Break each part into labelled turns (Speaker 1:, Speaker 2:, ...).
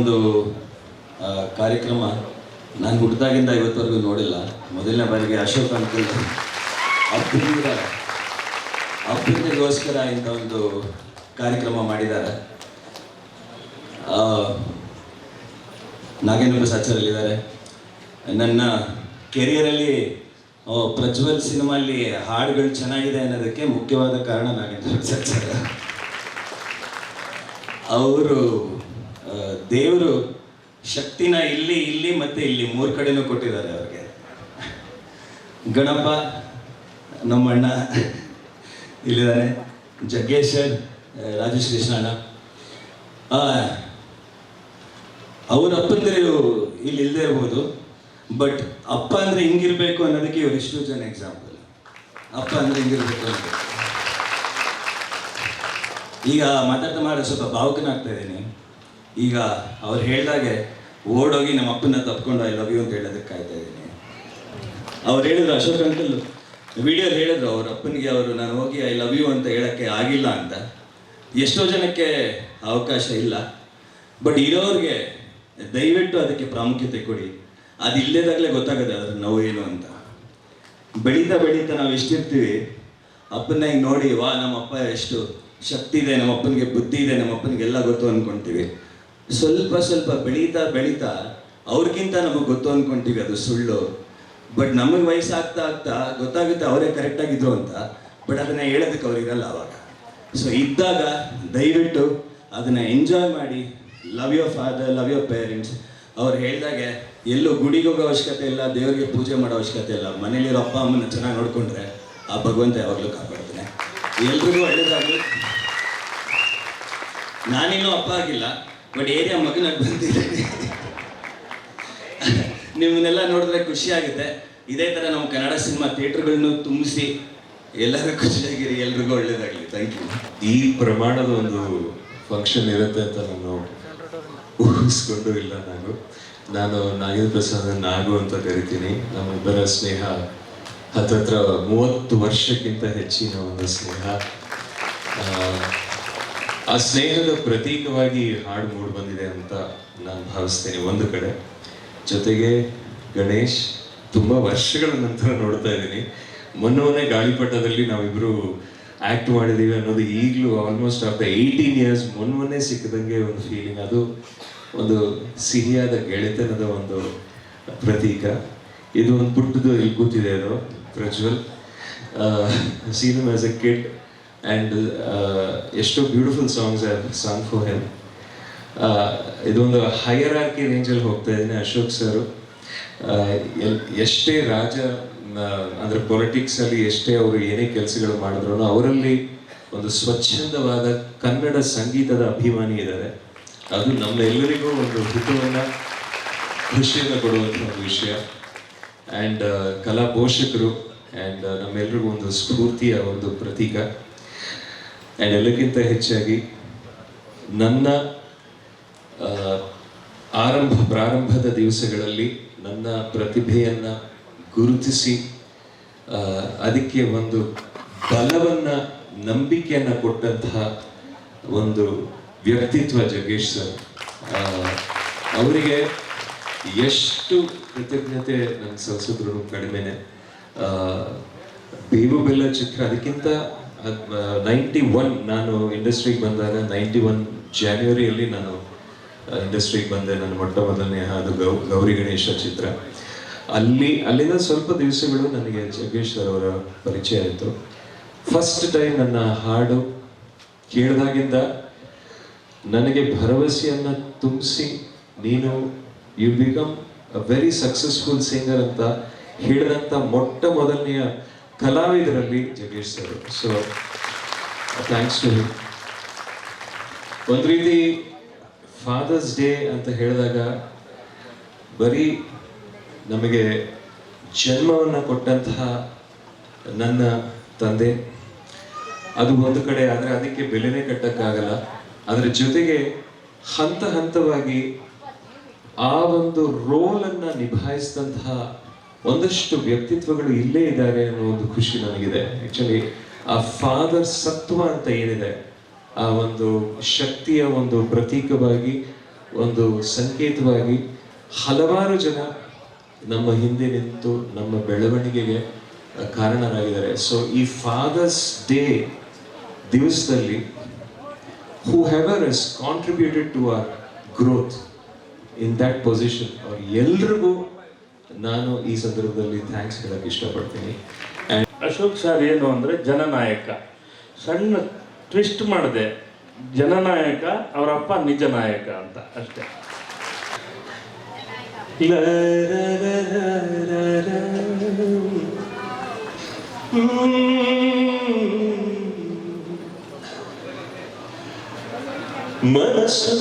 Speaker 1: ಒಂದು ಕಾರ್ಯಕ್ರಮ ನಾನು ಹುಟ್ಟಿದಾಗಿಂದ ಇವತ್ತವರೆಗೂ ನೋಡಿಲ್ಲ. ಮೊದಲನೇ ಬಾರಿಗೆ ಅಶೋಕ್ ಅಂತ ಅಪ್ಪನಿಂದ ಅಪ್ಪನಿಗೋಸ್ಕರ ಇಂಥ ಒಂದು ಕಾರ್ಯಕ್ರಮ ಮಾಡಿದ್ದಾರೆ. ನಾಗೇಂದ್ರ ಪ್ರಸಾದ್ ನನ್ನ ಕೆರಿಯರಲ್ಲಿ ಪ್ರಜ್ವಲ್ ಸಿನಿಮಾಲ್ಲಿ ಹಾಡುಗಳು ಚೆನ್ನಾಗಿದೆ ಅನ್ನೋದಕ್ಕೆ ಮುಖ್ಯವಾದ ಕಾರಣ ನಾಗೇಂದ್ರ ಪ್ರಸಾದ್ ಅವರು ದೇವರು ಶಕ್ತಿನ ಇಲ್ಲಿ ಇಲ್ಲಿ ಮತ್ತೆ ಇಲ್ಲಿ ಮೂರು ಕಡೆನೂ ಕೊಟ್ಟಿದ್ದಾರೆ ಅವ್ರಿಗೆ. ಗಣಪ, ನಮ್ಮಣ್ಣ ಇಲ್ಲಿದ್ದಾನೆ ಜಗ್ಗೇಶ್ ಸರ್ ರಾಜೇಶ್ ಕೃಷ್ಣಣ್ಣ ಅವ್ರ ಅಪ್ಪಂದಿರು ಇಲ್ಲಿ ಇಲ್ಲದೆ ಇರ್ಬೋದು. ಬಟ್ ಅಪ್ಪ ಅಂದ್ರೆ ಹಿಂಗಿರ್ಬೇಕು ಅನ್ನೋದಕ್ಕೆ ಇವರು ಇಷ್ಟು ಜನ ಎಕ್ಸಾಂಪಲ್ ಅಪ್ಪ ಅಂದ್ರೆ ಹಿಂಗಿರ್ಬೇಕು ಅಂತ. ಈಗ ಮಾತಾಡ್ತಾ ಮಾಡೋ ಸ್ವಲ್ಪ ಭಾವುಕನಾಗ್ತಾ ಇದ್ದೀನಿ. ಈಗ ಅವ್ರು ಹೇಳಿದಾಗೆ, ಓಡೋಗಿ ನಮ್ಮ ಅಪ್ಪನ ತಪ್ಕೊಂಡು ಐ ಲವ್ ಯು ಅಂತ ಹೇಳೋದಕ್ಕೆ ಕಾಯ್ತಾ ಇದ್ದೀನಿ. ಅವ್ರು ಹೇಳಿದ್ರು, ಅಶೋಕ್ ಅಂಕಲ್ ವಿಡಿಯೋಲಿ ಹೇಳಿದ್ರು, ಅವ್ರ ಅಪ್ಪನಿಗೆ ಅವರು, ನಾನು ಹೋಗಿ ಐ ಲವ್ ಯು ಅಂತ ಹೇಳೋಕ್ಕೆ ಆಗಿಲ್ಲ ಅಂತ. ಎಷ್ಟೋ ಜನಕ್ಕೆ ಅವಕಾಶ ಇಲ್ಲ. ಬಟ್ ಇರೋರಿಗೆ ದಯವಿಟ್ಟು ಅದಕ್ಕೆ ಪ್ರಾಮುಖ್ಯತೆ ಕೊಡಿ. ಅದು ಇಲ್ಲದಾಗಲೇ ಗೊತ್ತಾಗುತ್ತೆ ಅದ್ರ ನೋವು ಏನು ಅಂತ. ಬೆಳೀತಾ ಬೆಳೀತಾ ನಾವು ಎಷ್ಟಿರ್ತೀವಿ ಅಪ್ಪನ ಹಿಂಗೆ ನೋಡಿ, ವಾ ನಮ್ಮ ಅಪ್ಪ ಎಷ್ಟು ಶಕ್ತಿ ಇದೆ, ನಮ್ಮಪ್ಪನಿಗೆ ಬುದ್ಧಿ ಇದೆ, ನಮ್ಮಪ್ಪನಿಗೆಲ್ಲ ಗೊತ್ತು ಅಂದ್ಕೊಂತೀವಿ ಸ್ವಲ್ಪ ಸ್ವಲ್ಪ ಬೆಳೀತಾ ಬೆಳೀತಾ ಅವ್ರಿಗಿಂತ ನಮಗೆ ಗೊತ್ತು ಅಂದ್ಕೊಂತೀವಿ ಅದು ಸುಳ್ಳು. ಬಟ್ ನಮಗೆ ವಯಸ್ಸಾಗ್ತಾ ಆಗ್ತಾ ಗೊತ್ತಾಗುತ್ತೆ ಅವರೇ ಕರೆಕ್ಟಾಗಿದ್ರು ಅಂತ ಬಟ್ ಅದನ್ನ ಹೇಳೋದಕ್ಕೆ ಅವ್ರಿರಲ್ಲ ಅವಾಗ. ಸೊ ಇದ್ದಾಗ ದಯವಿಟ್ಟು ಅದನ್ನ ಎಂಜಾಯ್ ಮಾಡಿ love your father love your parents ಅವ್ರು ಹೇಳಿದಾಗೆ, ಎಲ್ಲೂ ಗುಡಿಗೆ ಹೋಗೋ ಅವಶ್ಯಕತೆ ಇಲ್ಲ, ದೇವರಿಗೆ ಪೂಜೆ ಮಾಡೋ ಅವಶ್ಯಕತೆ ಇಲ್ಲ. ಮನೇಲಿರೋ ಅಪ್ಪ ಅಮ್ಮನ ಚೆನ್ನಾಗಿ ನೋಡಿಕೊಂಡ್ರೆ ಆ ಭಗವಂತ ಯಾವಾಗಲೂ ಕಾಪಾಡ್ತಾನೆ. ಎಲ್ರಿಗೂ ಒಳ್ಳೇದಾಗಲಿ. ನಾನಿನ್ನೂ ಅಪ್ಪ ಆಗಿಲ್ಲ. ಬಟ್ ಏರಿಯಾ ಮಗನಾಗಿ ಬಂದಿದ್ದೀನಿ ನಿಮ್ಮನ್ನೆಲ್ಲ ನೋಡಿದ್ರೆ ಖುಷಿ ಆಗುತ್ತೆ. ಇದೇ ಥರ ನಾವು ಕನ್ನಡ ಸಿನಿಮಾ ಥಿಯೇಟ್ರ್ಗಳನ್ನು ತುಂಬಿಸಿ ಎಲ್ಲರೂ ಖುಷಿಯಾಗಿರಿ, ಎಲ್ರಿಗೂ ಒಳ್ಳೇದಾಗಲಿ. ಥ್ಯಾಂಕ್ ಯು
Speaker 2: ಈ ಪ್ರಮಾಣದ ಒಂದು ಫಂಕ್ಷನ್ ಇರುತ್ತೆ ಅಂತ ನಾನು ಊಹಿಸ್ಕೊಂಡು ಇಲ್ಲ ನಾನು. ನಾನು ನಾಗೇಂದ್ರ ಪ್ರಸಾದ್ ನಾಗು ಅಂತ ಕರಿತೀನಿ. ನಮ್ಮಿಬ್ಬರ ಸ್ನೇಹ ಹತ್ರ ಮೂವತ್ತು ವರ್ಷಕ್ಕಿಂತ ಹೆಚ್ಚಿನ ಒಂದು ಸ್ನೇಹ. ಆ, ಸ್ನೇಹದ ಪ್ರತೀಕವಾಗಿ ಹಾಡು ಮೂಡಿ ಬಂದಿದೆ ಅಂತ ನಾನು ಭಾವಿಸ್ತೇನೆ ಒಂದು ಕಡೆ. ಜೊತೆಗೆ ಗಣೇಶ್ ತುಂಬಾ ವರ್ಷಗಳ ನಂತರ ನೋಡ್ತಾ ಇದ್ದೀನಿ. ಮೊನ್ನೆ ಗಾಳಿಪಟದಲ್ಲಿ ನಾವಿಬ್ರು ಆಕ್ಟ್ ಮಾಡಿದೀವಿ ಅನ್ನೋದು ಈಗಲೂ ಆಲ್ಮೋಸ್ಟ್ ಆಫ್ಟರ್ ಏಯ್ಟೀನ್ ಇಯರ್ಸ್ ಮೊನ್ನೆ ಸಿಕ್ಕದಂಗೆ ಒಂದು ಫೀಲಿಂಗ್ ಅದು ಒಂದು ಸಿಹಿಯಾದ ಗೆಳೆತನದ ಒಂದು ಪ್ರತೀಕ. ಇದು ಒಂದು ಪುಟ್ಟದು ಇಲ್ಲಿ ಕೂತಿದೆ ಅದು Prajwal. Seen as a kid and ಎಷ್ಟೋ beautiful songs song for him ಇದೊಂದು ಹೈಯರ್ ಆರ್ಕಿ ರೇಂಜಲ್ಲಿ ಹೋಗ್ತಾ ಇದ್ದೀನಿ ಅಶೋಕ್ ಸರು. ಎಷ್ಟೇ ರಾಜ ಅಂದರೆ ಪೊಲಿಟಿಕ್ಸಲ್ಲಿ ಎಷ್ಟೇ ಅವರು ಏನೇ ಕೆಲಸಗಳು ಮಾಡಿದ್ರು ಅವರಲ್ಲಿ ಒಂದು ಸ್ವಚ್ಛಂದವಾದ ಕನ್ನಡ ಸಂಗೀತದ ಅಭಿಮಾನಿ ಇದ್ದಾರೆ. ಅದು ನಮ್ಮೆಲ್ಲರಿಗೂ ಒಂದು ಹಿತವನ್ನು, ಖುಷಿಯನ್ನು ಕೊಡುವಂಥ ಒಂದು ವಿಷಯ. ಆ್ಯಂಡ್ ಕಲಾ ಪೋಷಕರು ಆ್ಯಂಡ್ ನಮ್ಮೆಲ್ಲರಿಗೂ ಒಂದು ಸ್ಫೂರ್ತಿಯ ಒಂದು ಪ್ರತೀಕ. ಆ್ಯಂಡ್ ಎಲ್ಲಕ್ಕಿಂತ ಹೆಚ್ಚಾಗಿ ನನ್ನ ಆರಂಭ, ಪ್ರಾರಂಭದ ದಿವಸಗಳಲ್ಲಿ ನನ್ನ ಪ್ರತಿಭೆಯನ್ನು ಗುರುತಿಸಿ ಅದಕ್ಕೆ ಒಂದು ಬಲವನ್ನು, ನಂಬಿಕೆಯನ್ನು ಕೊಟ್ಟಂತಹ ಒಂದು ವ್ಯಕ್ತಿತ್ವ ಜಗೇಶ್ ಸರ್. ಅವರಿಗೆ ಎಷ್ಟು ಕೃತಜ್ಞತೆ ನನ್ನ ಸಲ್ಲಿಸಿದ್ರು ಕಡಿಮೆನೆ. ಬೇವು ಬೆಲ್ಲ ಚಿತ್ರ ಅದಕ್ಕಿಂತ ನೈಂಟಿ ಒನ್ ನಾನು ಇಂಡಸ್ಟ್ರಿಗೆ ಬಂದಾಗ ನೈಂಟಿ ಒನ್ ಜಾನ್ವರಿಯಲ್ಲಿ ನಾನು ಇಂಡಸ್ಟ್ರಿಗೆ ಬಂದೆ. ನನ್ನ ಮೊಟ್ಟ ಮೊದಲನೇ ಅದು ಗೌ ಗೌರಿ ಗಣೇಶ ಚಿತ್ರ. ಅಲ್ಲಿ, ಅಲ್ಲಿಂದ ಸ್ವಲ್ಪ ದಿವಸಗಳು ನನಗೆ ಜಗ್ಗೇಶ್ ಸರ್ ಅವರ ಪರಿಚಯ ಆಯಿತು. ಫಸ್ಟ್ ಟೈಮ್ ನನ್ನ ಹಾಡು ಕೇಳಿದಾಗಿಂದ ನನಗೆ ಭರವಸೆಯನ್ನು ತುಂಬಿಸಿ ನೀನು you become a very successful singer ಅಂತ ಹೇಳಿದಂಥ ಮೊಟ್ಟ ಮೊದಲನೆಯ ಕಲಾವಿದರಲ್ಲಿ Jaggesh sir. So thanks to ಒಂದು ರೀತಿ ಫಾದರ್ಸ್ ಡೇ ಅಂತ ಹೇಳಿದಾಗ ಬರೀ ನಮಗೆ ಜನ್ಮವನ್ನು ಕೊಟ್ಟಂತಹ ನನ್ನ ತಂದೆ. ಅದು ಒಂದು ಕಡೆ ಆದರೆ ಅದಕ್ಕೆ ಬೆಲೆನೇ ಕಟ್ಟಕ್ಕಾಗಲ್ಲ. ಅದರ ಜೊತೆಗೆ ಹಂತ ಹಂತವಾಗಿ ಆ ಒಂದು ರೋಲನ್ನು ನಿಭಾಯಿಸಿದಂತಹ ಒಂದಷ್ಟು ವ್ಯಕ್ತಿತ್ವಗಳು ಇಲ್ಲೇ ಇದ್ದಾರೆ ಅನ್ನೋ ಒಂದು ಖುಷಿ ನನಗಿದೆ. ಆಕ್ಚುಲಿ ಆ ಫಾದರ್ ಸತ್ವ ಅಂತ ಏನಿದೆ, ಆ ಒಂದು ಶಕ್ತಿಯ ಒಂದು ಪ್ರತೀಕವಾಗಿ, ಒಂದು ಸಂಕೇತವಾಗಿ ಹಲವಾರು ಜನ ನಮ್ಮ ಹಿಂದೆ ನಿಂತು ನಮ್ಮ ಬೆಳವಣಿಗೆಗೆ ಕಾರಣರಾಗಿದ್ದಾರೆ. ಸೊ ಈ ಫಾದರ್ಸ್ ಡೇ ದಿವಸದಲ್ಲಿ whoever is contributed to our growth in that position ಅವ್ರು ಎಲ್ರಿಗೂ ನಾನು ಈ ಸಂದರ್ಭದಲ್ಲಿ ಥ್ಯಾಂಕ್ಸ್ ಹೇಳಕ್ಕೆ ಇಷ್ಟಪಡ್ತೀನಿ.
Speaker 3: ಅಶೋಕ್ ಸರ್ ಏನು ಅಂದರೆ ಜನನಾಯಕ. ಸಣ್ಣ ಟ್ವಿಸ್ಟ್ ಮಾಡಿದೆ ಜನನಾಯಕ ಅವರ ಅಪ್ಪ ನಿಜ ನಾಯಕ ಅಂತ ಅಷ್ಟೇ
Speaker 2: ಮನಸ್ಸು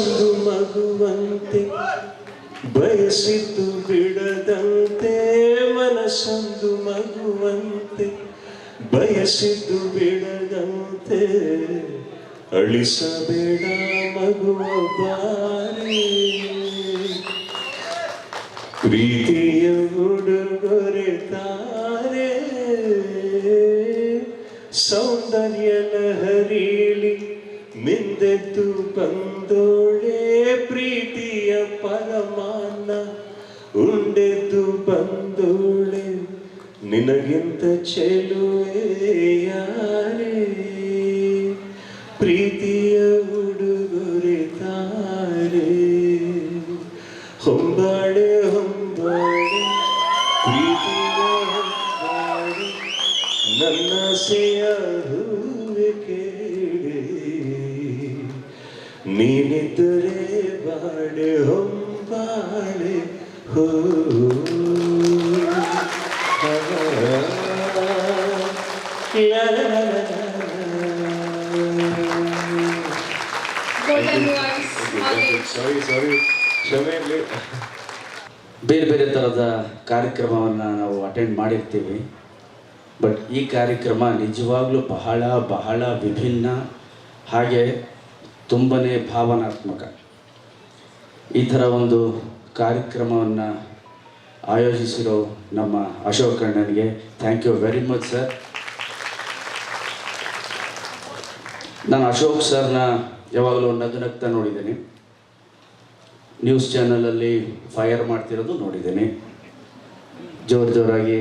Speaker 2: ಮಗುವಂತೆ ಬಯಸಿದ್ದು ಬಿಡದಂತೆ, ಮನಸ್ಸೊಂದು ಮಗುವಂತೆ. ಬಯಸಿದ್ದು ಬಿಡದಂತೆ, ಅಳಿಸಬೇಡ ಮಗುವ ಬಾರಿ ಪ್ರೀತಿಯ ಹುಡುಗರೆ ತಾರೆ, ಸೌಂದರ್ಯ ಲಹರಿಲಿ ಮಿಂದೆದ್ದು ಬಂದೋಳೆ ಪ್ರೀತಿಯ ಪರಮಾನ ಉಂಡೆದು ಬಂದೋಳೆ, ನಿನಗಿಂತ ಚೆಲುವೆಯಾರೆ ಪ್ರೀತಿಯ ಉಡುಗೊರೆ ತಾರೆ? ಹೊಂಬಾಳೆ ಹೊಂಬಾಳೆ ಪ್ರೀತಿಯ ಹೊಂಬಾಳೆ ನನ್ನ ಸೆಯ ಹೂವೆ ಕೇಳಿ ನೀನಿದ್ದರೆ ಬಾಳೆ ಹೊಂಬಾಳೆ ಹೋ. ಸಾರಿ ಸಾರಿ ಕ್ಷಮೆ ಇರಲಿ.
Speaker 4: ಬೇರೆ ಬೇರೆ ಥರದ ಕಾರ್ಯಕ್ರಮವನ್ನು ನಾವು ಅಟೆಂಡ್ ಮಾಡಿರ್ತೀವಿ. ಬಟ್ ಈ ಕಾರ್ಯಕ್ರಮ ನಿಜವಾಗ್ಲೂ ಬಹಳ ಬಹಳ ವಿಭಿನ್ನ. ಹಾಗೆ ತುಂಬನೇ ಭಾವನಾತ್ಮಕ. ಈ ಥರ ಒಂದು ಕಾರ್ಯಕ್ರಮವನ್ನು ಆಯೋಜಿಸಿರೋ ನಮ್ಮ ಅಶೋಕ್ ಅಣ್ಣನಿಗೆ thank you very much sir ನಾನು ಅಶೋಕ್ ಸರ್ನ ಯಾವಾಗಲೂ ನಗು ನಗ್ತಾ ನೋಡಿದ್ದೀನಿ. ನ್ಯೂಸ್ ಚಾನಲಲ್ಲಿ ಫೈರ್ ಮಾಡ್ತಿರೋದು ನೋಡಿದ್ದೀನಿ. ಜೋರು ಜೋರಾಗಿ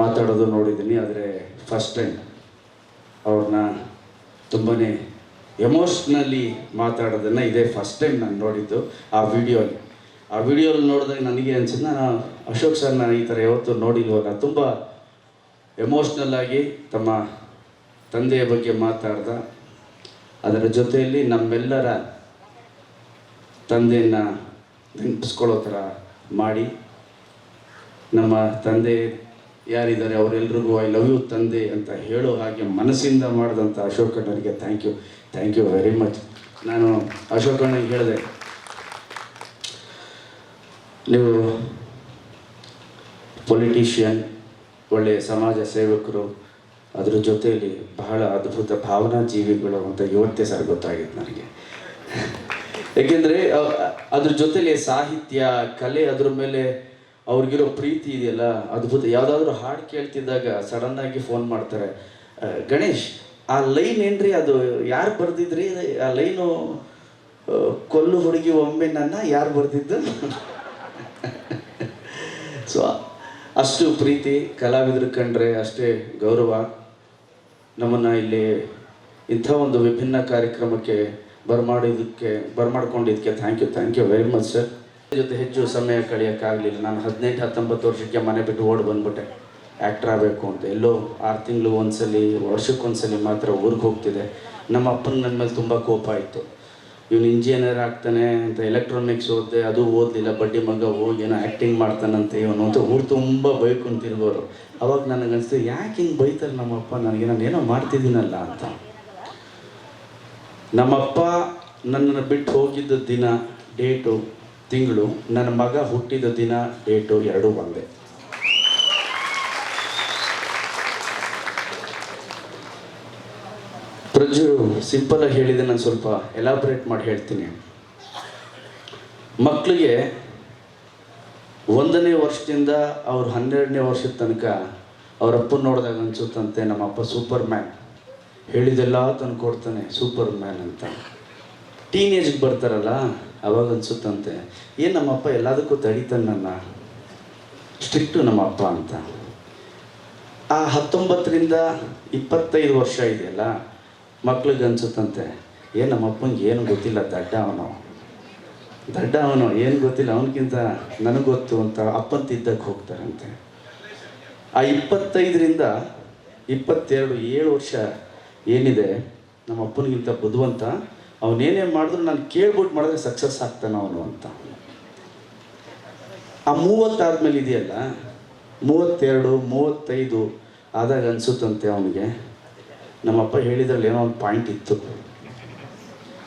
Speaker 4: ಮಾತಾಡೋದು ನೋಡಿದ್ದೀನಿ, ಆದರೆ ಫಸ್ಟ್ ಟೈಮ್ ಅವ್ರನ್ನ ತುಂಬಾ ಎಮೋಷ್ನಲಿ ಮಾತಾಡೋದನ್ನು ಇದೇ ಫಸ್ಟ್ ಟೈಮ್ ನಾನು ನೋಡಿದ್ದು ಆ ವಿಡಿಯೋಲಿ ಆ ವಿಡಿಯೋಲಿ ನೋಡಿದಾಗ ನನಗೆ ಅನಿಸಿದ್ದು ನಾನು ಅಶೋಕ್ ಸರ್ ನಾನು ಈ ಥರ ಯಾವತ್ತೂ ನೋಡಿಲ್ವಲ್ಲ. ತುಂಬ ಎಮೋಷ್ನಲ್ ಆಗಿ ತಮ್ಮ ತಂದೆಯ ಬಗ್ಗೆ ಮಾತಾಡ್ದ. ಅದರ ಜೊತೆಯಲ್ಲಿ ನಮ್ಮೆಲ್ಲರ ತಂದೆಯನ್ನು ನೆನಪಿಸ್ಕೊಳ್ಳೋ ಥರ ಮಾಡಿ, ನಮ್ಮ ತಂದೆ ಯಾರಿದ್ದಾರೆ ಅವರೆಲ್ರಿಗೂ ಐ ಲವ್ ಯು ತಂದೆ ಅಂತ ಹೇಳೋ ಹಾಗೆ ಮನಸ್ಸಿಂದ ಮಾಡಿದಂಥ ಅಶೋಕ್ ಅಣ್ಣನಿಗೆ thank you thank you very much ನಾನು ಅಶೋಕ್ ಅಣ್ಣನಿಗೆ ಹೇಳಿದೆ, ನೀವು ಪೊಲಿಟಿಷಿಯನ್ ಒಳ್ಳೆಯ ಸಮಾಜ ಸೇವಕರು, ಅದರ ಜೊತೆಯಲ್ಲಿ ಬಹಳ ಅದ್ಭುತ ಭಾವನಾ ಜೀವಿಗಳು ಅಂತ ಇವತ್ತೇ ಸರ್ ಗೊತ್ತಾಗಿತ್ತು ನನಗೆ. ಏಕೆಂದರೆ ಅದ್ರ ಜೊತೆಯಲ್ಲಿ ಸಾಹಿತ್ಯ, ಕಲೆ ಅದ್ರ ಮೇಲೆ ಅವ್ರಿಗಿರೋ ಪ್ರೀತಿ ಇದೆಯಲ್ಲ, ಅದ್ಭುತ. ಯಾವುದಾದ್ರೂ ಹಾಡು ಕೇಳ್ತಿದ್ದಾಗ ಸಡನ್ನಾಗಿ ಫೋನ್ ಮಾಡ್ತಾರೆ ಗಣೇಶ್, ಆ ಲೈನ್ ಏನ್ರಿ ಅದು? ಯಾರು ಬರ್ದಿದ್ರಿ? ಆ ಲೈನು ಕೊಲ್ಲು ಹುಡುಗಿ ಒಮ್ಮೆ ನನ್ನ, ಯಾರು ಬರ್ದಿದ್ದು? ಸೊ ಅಷ್ಟು ಪ್ರೀತಿ. ಕಲಾವಿದರು ಕಂಡ್ರೆ ಅಷ್ಟೇ ಗೌರವ. ನಮ್ಮನ್ನ ಇಲ್ಲಿ ಇಂಥ ಒಂದು ವಿಭಿನ್ನ ಕಾರ್ಯಕ್ರಮಕ್ಕೆ ಬರಮಾಡಿದ್ದಕ್ಕೆ ಬರಮಾಡ್ಕೊಂಡಿದ್ದಕ್ಕೆ thank you thank you very much sir ಜೊತೆ ಹೆಚ್ಚು ಸಮಯ ಕಳೆಯೋಕ್ಕಾಗಲಿಲ್ಲ. ನಾನು ಹದಿನೆಂಟು, ಹತ್ತೊಂಬತ್ತು ವರ್ಷಕ್ಕೆ ಮನೆ ಬಿಟ್ಟು ಓಡಿ ಬಂದ್ಬಿಟ್ಟೆ. ಆ್ಯಕ್ಟ್ರ್ ಆಗಬೇಕು ಅಂತ. ಎಲ್ಲೋ ಆರು ತಿಂಗಳು ಒಂದ್ಸಲಿ, ವರ್ಷಕ್ಕೊಂದ್ಸಲಿ ಮಾತ್ರ ಊರಿಗೆ ಹೋಗ್ತಿದೆ ನಮ್ಮ ಅಪ್ಪನ ನನ್ನ ಮೇಲೆ ತುಂಬ ಕೋಪ ಆಯಿತು. ಇವನು ಇಂಜಿನಿಯರ್ ಆಗ್ತಾನೆ ಅಂತ ಎಲೆಕ್ಟ್ರಾನಿಕ್ಸ್ ಓದಿದೆ, ಅದು ಓದಲಿಲ್ಲ. ಬಡ್ಡಿ ಮಗ ಹೋಗಿ ಏನೋ ಆ್ಯಕ್ಟಿಂಗ್ ಮಾಡ್ತಾನಂತೆ ಇವನು ಅಂತ ಊರು ತುಂಬ ಬೈಕೊಂತಿರ್ಬೋರು ಅವಾಗ ನನಗೆ ಅನಿಸ್ತು, ಯಾಕೆ ಹಿಂಗೆ ಬೈತಾರೆ ನಮ್ಮಪ್ಪ ನನಗೆ ನಾನು ಏನೋ ಮಾಡ್ತಿದ್ದೀನಲ್ಲ ಅಂತ. ನಮ್ಮಪ್ಪ ನನ್ನನ್ನು ಬಿಟ್ಟು ಹೋಗಿದ್ದ ದಿನ, ಡೇಟು ತಿಂಗಳು ನನ್ನ ಮಗ ಹುಟ್ಟಿದ ದಿನ ಡೇಟು ಎರಡೂ ಒಂದೇ. ಪ್ರಜು, ಸಿಂಪಲ್ ಆಗಿ ಹೇಳಿದೆ ನಾನು ಸ್ವಲ್ಪ ಎಲಾಬ್ರೇಟ್ ಮಾಡಿ ಹೇಳ್ತೀನಿ. ಮಕ್ಕಳಿಗೆ ಒಂದನೇ ವರ್ಷದಿಂದ ಅವ್ರ ಹನ್ನೆರಡನೇ ವರ್ಷದ ತನಕ ಅವ್ರ ಅಪ್ಪನ ನೋಡಿದಾಗ ಅನ್ಸುತ್ತಂತೆ ನಮ್ಮ ಅಪ್ಪ ಸೂಪರ್ ಮ್ಯಾನ್ ಹೇಳಿದೆಲ್ಲ ತಂದು ಕೊಡ್ತಾನೆ ಸೂಪರ್ ಮ್ಯಾನ್ ಅಂತ ಟೀನೇಜ್ಗೆ ಬರ್ತಾರಲ್ಲ ಅವಾಗ ಅನ್ಸುತ್ತಂತೆ, ಏನು ನಮ್ಮಪ್ಪ ಎಲ್ಲದಕ್ಕೂ ತಡೀತಾನೆ ನನ್ನ ಸ್ಟ್ರಿಕ್ಟು ನಮ್ಮ ಅಪ್ಪ ಅಂತ. ಆ ಹತ್ತೊಂಬತ್ತರಿಂದ ಇಪ್ಪತ್ತೈದು ವರ್ಷ ಇದೆಯಲ್ಲ, ಮಕ್ಳಿಗೆ ಅನ್ಸುತ್ತಂತೆ, ಏನು ನಮ್ಮಪ್ಪಂಗೆ ಏನು ಗೊತ್ತಿಲ್ಲ ದಡ್ಡ ಅವನು? ದಡ್ಡ ಅವನು, ಏನು ಗೊತ್ತಿಲ್ಲ ಅವನಿಗಿಂತ ನನಗೆ ಗೊತ್ತು ಅಂತ ಅಪ್ಪಂತಿದ್ದಕ್ಕೆ ಹೋಗ್ತಾರಂತೆ. ಆ ಇಪ್ಪತ್ತೈದರಿಂದ ಇಪ್ಪತ್ತೆರಡು ಏಳು ವರ್ಷ ಏನಿದೆ ನಮ್ಮ ಅಪ್ಪನಿಗಿಂತ ಬುದ್ಧಿವಂತ ಅವನೇನೇ ಮಾಡಿದ್ರು ನಾನು ಕೇಳ್ಬಿಟ್ಟು ಮಾಡಿದ್ರೆ ಸಕ್ಸಸ್ ಆಗ್ತಾನೆ ಅವನು ಅಂತ. ಆ ಮೂವತ್ತಾದ್ಮೇಲೆ ಇದೆಯಲ್ಲ, ಮೂವತ್ತೆರಡು, ಮೂವತ್ತೈದು ಆದಾಗ ಅನಿಸುತ್ತಂತೆ ಅವನಿಗೆ, ನಮ್ಮಪ್ಪ ಹೇಳಿದ್ರಲ್ಲಿ ಏನೋ ಒಂದು ಪಾಯಿಂಟ್ ಇತ್ತು.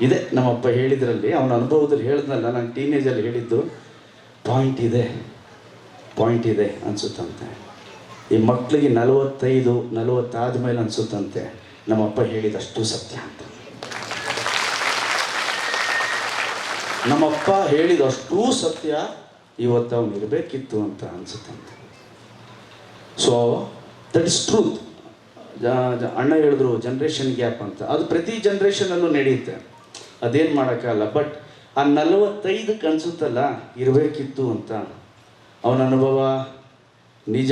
Speaker 4: ಇದೆ, ನಮ್ಮಪ್ಪ ಹೇಳಿದ್ರಲ್ಲಿ, ಅವನ ಅನುಭವದಲ್ಲಿ ಹೇಳಿದ್ನಲ್ಲ, ನಾನು ಟೀನೇಜಲ್ಲಿ ಹೇಳಿದ್ದು ಪಾಯಿಂಟ್ ಇದೆ ಪಾಯಿಂಟ್ ಇದೆ ಅನಿಸುತ್ತಂತೆ. ಈ ಮಕ್ಕಳಿಗೆ ನಲವತ್ತೈದು ನಲವತ್ತಾದ ಮೇಲೆ ಅನಿಸುತ್ತಂತೆ, ನಮ್ಮಪ್ಪ ಹೇಳಿದಷ್ಟು ಸತ್ಯ ಅಂತ. ನಮ್ಮಪ್ಪ ಹೇಳಿದಷ್ಟು ಸತ್ಯ ಇವತ್ತು ಅವ್ನು ಇರಬೇಕಿತ್ತು ಅಂತ ಅನಿಸುತ್ತಂತೆ. ಸೊ ದಟ್ ಇಸ್ ಟ್ರೂತ್ ಅಣ್ಣ ಹೇಳಿದ್ರು ಜನ್ರೇಷನ್ ಗ್ಯಾಪ್ ಅಂತ. ಅದು ಪ್ರತಿ ಜನ್ರೇಷನಲ್ಲೂ ನಡೆಯುತ್ತೆ. ಅದೇನು ಮಾಡೋಕ್ಕಾಗಲ್ಲ. ಬಟ್ ಆ ನಲವತ್ತೈದಕ್ಕೆ ಅನಿಸುತ್ತಲ್ಲ ಇರಬೇಕಿತ್ತು ಅಂತ. ಅವನ ಅನುಭವ ನಿಜ,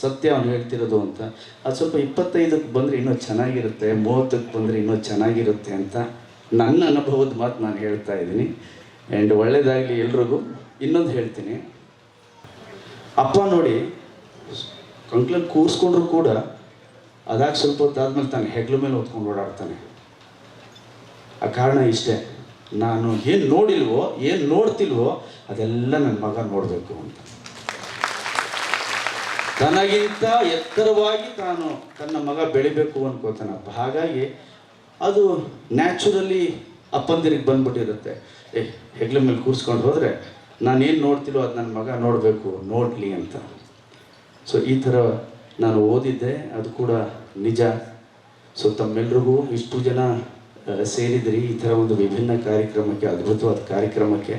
Speaker 4: ಸತ್ಯ ಅವನು ಹೇಳ್ತಿರೋದು ಅಂತ. ಅದು ಸ್ವಲ್ಪ ಇಪ್ಪತ್ತೈದಕ್ಕೆ ಬಂದರೆ ಇನ್ನೂ ಚೆನ್ನಾಗಿರುತ್ತೆ, ಮೂವತ್ತಕ್ಕೆ ಬಂದರೆ ಇನ್ನೂ ಚೆನ್ನಾಗಿರುತ್ತೆ ಅಂತ ನನ್ನ ಅನುಭವದ ಮಾತು ನಾನು ಹೇಳ್ತಾ ಇದ್ದೀನಿ. ಆ್ಯಂಡ್ ಒಳ್ಳೆಯದಾಗಲಿ ಎಲ್ರಿಗೂ. ಇನ್ನೊಂದು ಹೇಳ್ತೀನಿ. ಅಪ್ಪ ನೋಡಿ ಕಂಕ್ಲಲ್ಲಿ ಕೂರಿಸ್ಕೊಂಡ್ರು ಕೂಡ ಅದಾಗ ಸ್ವಲ್ಪ ಹೊತ್ತಾದ್ಮೇಲೆ ತಾನು ಹೆಗ್ಲ ಮೇಲೆ ಹೊತ್ಕೊಂಡು ಓಡಾಡ್ತಾನೆ. ಆ ಕಾರಣ ಇಷ್ಟೇ. ನಾನು ಏನು ನೋಡಿಲ್ವೋ, ಏನು ನೋಡ್ತಿಲ್ವೋ, ಅದೆಲ್ಲ ನನ್ನ ಮಗ ನೋಡಬೇಕು ಅಂತ. ತನಗಿಂತ ಎತ್ತರವಾಗಿ ತಾನು ತನ್ನ ಮಗ ಬೆಳಿಬೇಕು ಅನ್ಕೋತಾನಪ್ಪ ಹಾಗಾಗಿ ಅದು ನ್ಯಾಚುರಲಿ ಅಪ್ಪಂದಿರಿಗೆ ಬಂದ್ಬಿಟ್ಟಿರುತ್ತೆ. ಏ, ಹೆಗ್ಲ ಮೇಲೆ ಕೂರಿಸ್ಕೊಂಡು ಹೋದರೆ ನಾನೇನು ನೋಡ್ತಿಲ್ಲೋ ಅದು ನನ್ನ ಮಗ ನೋಡಬೇಕು, ನೋಡಲಿ ಅಂತ. ಸೊ ಈ ಥರ ನಾನು ಓದಿದ್ದೆ, ಅದು ಕೂಡ ನಿಜ. ಸೊ ತಮ್ಮೆಲ್ರಿಗೂ ಇಷ್ಟು ಜನ ಸೇರಿದ್ರಿ, ಈ ಥರ ಒಂದು ವಿಭಿನ್ನ ಕಾರ್ಯಕ್ರಮಕ್ಕೆ, ಅದ್ಭುತವಾದ ಕಾರ್ಯಕ್ರಮಕ್ಕೆ.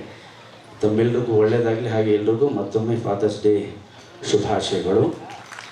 Speaker 4: ತಮ್ಮೆಲ್ರಿಗೂ ಒಳ್ಳೆಯದಾಗಲಿ ಹಾಗೆ ಎಲ್ರಿಗೂ ಮತ್ತೊಮ್ಮೆ ಫಾದರ್ಸ್ ಡೇ ಶುಭಾಶಯಗಳು.